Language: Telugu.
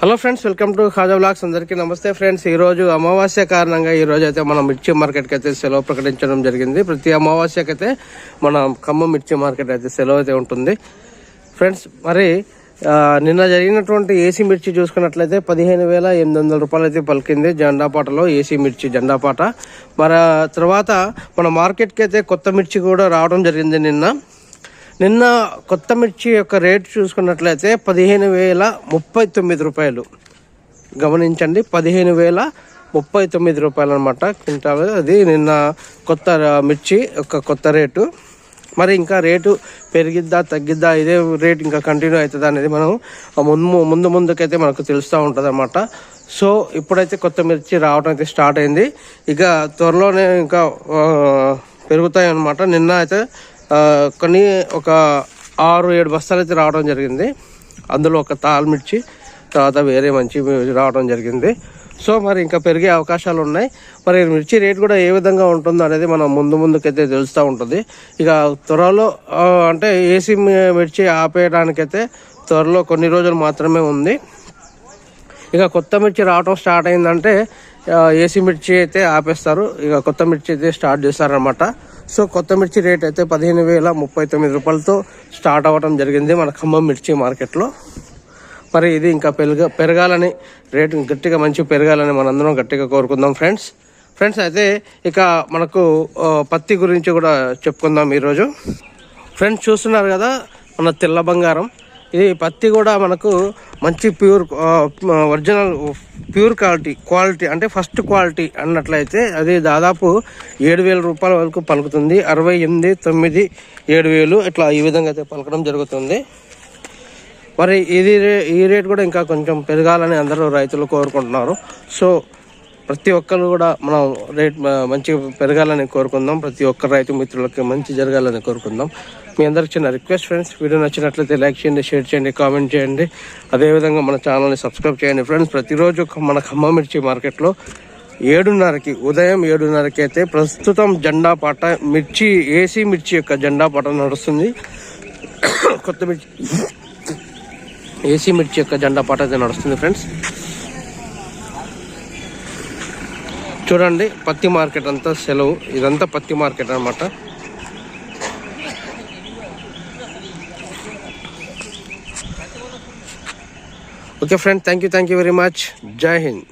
Hello friends welcome to Khaja blogs అందరికీ నమస్తే ఫ్రెండ్స్. ఈ రోజు అమావాస్య కారణంగా ఈ అయితే మనం మిర్చి మార్కెట్కి అయితే సెలవు ప్రకటించడం జరిగింది. ప్రతి అమావాస్యకి అయితే మన ఖమ్మం మిర్చి మార్కెట్ అయితే సెలవు అయితే ఉంటుంది. ఫ్రెండ్స్ మరి నిన్న జరిగినటువంటి ఏసీ మిర్చి చూసుకున్నట్లయితే పదిహేను వేల ఎనిమిది వందల రూపాయలు అయితే పలికింది జెండాపాటలో ఏసీ మిర్చి జెండాపాట మరి తర్వాత మన మార్కెట్కి అయితే కొత్త మిర్చి కూడా రావడం జరిగింది నిన్న. నిన్న కొత్త మిర్చి యొక్క రేట్ చూసుకున్నట్లయితే పదిహేను వేల ముప్పై తొమ్మిది రూపాయలు. గమనించండి పదిహేను వేల ముప్పై తొమ్మిది రూపాయలు అనమాట క్వింటాల్. అది నిన్న కొత్త మిర్చి యొక్క కొత్త రేటు. మరి ఇంకా రేటు పెరిగిద్దా తగ్గిద్దా ఇదే రేట్ ఇంకా కంటిన్యూ అవుతుందా అనేది మనం ముందు ముందు ముందుకైతే మనకు తెలుస్తూ ఉంటుంది అనమాట సో ఇప్పుడైతే కొత్త మిర్చి రావడం అయితే స్టార్ట్ అయింది. ఇక త్వరలోనే ఇంకా పెరుగుతాయి అనమాట నిన్న అయితే కొన్ని ఒక ఆరు ఏడు బస్తాలు అయితే రావడం జరిగింది. అందులో ఒక తాల్మిర్చి తర్వాత వేరే మంచి రావడం జరిగింది. సో మరి ఇంకా పెరిగే అవకాశాలు ఉన్నాయి. మరి మిర్చి రేట్ కూడా ఏ విధంగా ఉంటుందో అనేది మనం ముందు ముందుకైతే తెలుస్తూ ఉంటుంది. ఇక త్వరలో అంటే ఏసీ మిర్చి ఆపేయడానికైతే త్వరలో కొన్ని రోజులు మాత్రమే ఉంది. ఇక కొత్త మిర్చి రావడం స్టార్ట్ అయిందంటే ఏసీ మిర్చి అయితే ఆపేస్తారు. ఇక కొత్త మిర్చి అయితే స్టార్ట్ చేస్తారనమాట సో కొత్త మిర్చి రేట్ అయితే పదిహేను వేల ముప్పై తొమ్మిది రూపాయలతో స్టార్ట్ అవ్వడం జరిగింది మన ఖమ్మం మిర్చి మార్కెట్లో. మరి ఇది ఇంకా పెరుగ పెరగాలని రేటు గట్టిగా మంచి పెరగాలని మనందరం గట్టిగా కోరుకుందాం ఫ్రెండ్స్. ఫ్రెండ్స్ అయితే ఇక మనకు పత్తి గురించి కూడా చెప్పుకుందాం ఈరోజు. ఫ్రెండ్స్ చూస్తున్నారు కదా మన తెల్ల బంగారం. ఇది పత్తి కూడా మనకు మంచి pure original pure quality quality అంటే ఫస్ట్ క్వాలిటీ అన్నట్లయితే అది దాదాపు ఏడు వేల రూపాయల వరకు పలుకుతుంది. అరవై ఎనిమిది తొమ్మిది ఏడు వేలు ఇట్లా ఈ విధంగా అయితే పలకడం జరుగుతుంది. మరి ఇది రే- ఈ రేట్ కూడా ఇంకా కొంచెం పెరగాలని అందరూ రైతులు కోరుకుంటున్నారు. సో ప్రతి ఒక్కరు కూడా మనం రేట్ మంచిగా పెరగాలని కోరుకుందాం. ప్రతి ఒక్క రైతు మిత్రులకి మంచి జరగాలని కోరుకుందాం. మీ అందరికి చిన్న రిక్వెస్ట్ ఫ్రెండ్స్ వీడియో నచ్చినట్లయితే లైక్ చేయండి షేర్ చేయండి కామెంట్ చేయండి. అదేవిధంగా మన ఛానల్ని సబ్స్క్రైబ్ చేయండి ఫ్రెండ్స్ ప్రతిరోజు మన ఖమ్మం మిర్చి మార్కెట్లో ఏడున్నరకి ఉదయం ఏడున్నరకి అయితే ప్రస్తుతం జెండా పాట మిర్చి ఏసీ మిర్చి యొక్క జెండా పాట నడుస్తుంది. కొత్త మిర్చి ఏసీ మిర్చి యొక్క జెండా పాట అయితే నడుస్తుంది ఫ్రెండ్స్ చూడండి పత్తి మార్కెట్ అంతా సెలవు. ఇదంతా పత్తి మార్కెట్ అన్నమాట. Okay friend thank you thank you very much. జై హింద్.